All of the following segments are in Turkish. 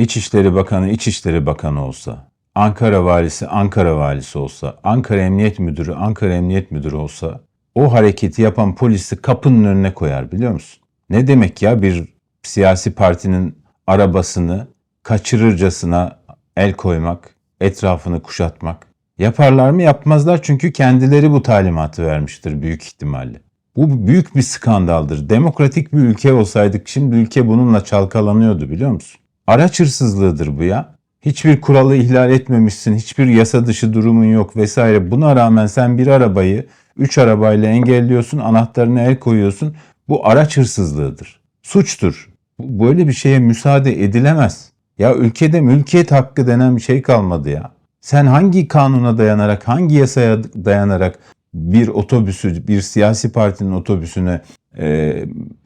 İçişleri Bakanı İçişleri Bakanı olsa, Ankara Valisi Ankara Valisi olsa, Ankara Emniyet Müdürü Ankara Emniyet Müdürü olsa o hareketi yapan polisi kapının önüne koyar biliyor musun? Ne demek ya bir siyasi partinin arabasını kaçırırcasına el koymak, etrafını kuşatmak? Yaparlar mı? Yapmazlar çünkü kendileri bu talimatı vermiştir büyük ihtimalle. Bu büyük bir skandaldır. Demokratik bir ülke olsaydık şimdi ülke bununla çalkalanıyordu biliyor musun? Araç hırsızlığıdır bu ya. Hiçbir kuralı ihlal etmemişsin, hiçbir yasa dışı durumun yok vesaire. Buna rağmen sen bir arabayı üç arabayla engelliyorsun, anahtarına el koyuyorsun. Bu araç hırsızlığıdır. Suçtur. Böyle bir şeye müsaade edilemez. Ya ülkede mülkiyet hakkı denen bir şey kalmadı ya. Sen hangi kanuna dayanarak, hangi yasaya dayanarak bir otobüsü, bir siyasi partinin otobüsüne e,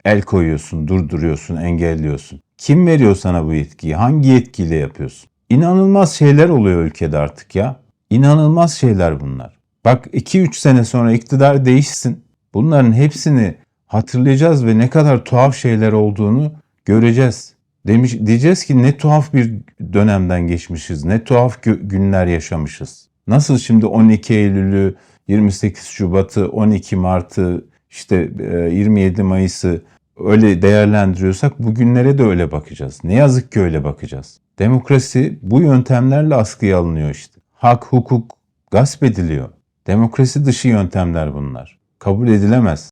el koyuyorsun, durduruyorsun, engelliyorsun? Kim veriyor sana bu yetkiyi? Hangi yetkiyle yapıyorsun? İnanılmaz şeyler oluyor ülkede artık ya. İnanılmaz şeyler bunlar. Bak 2-3 sene sonra iktidar değişsin. Bunların hepsini hatırlayacağız ve ne kadar tuhaf şeyler olduğunu göreceğiz. Demiş, diyeceğiz ki ne tuhaf bir dönemden geçmişiz, ne tuhaf gü- günler yaşamışız. Nasıl şimdi 12 Eylül'ü, 28 Şubat'ı, 12 Mart'ı, işte e, 27 Mayıs'ı öyle değerlendiriyorsak bugünlere de öyle bakacağız. Ne yazık ki öyle bakacağız. Demokrasi bu yöntemlerle askıya alınıyor işte. Hak, hukuk gasp ediliyor. Demokrasi dışı yöntemler bunlar. Kabul edilemez.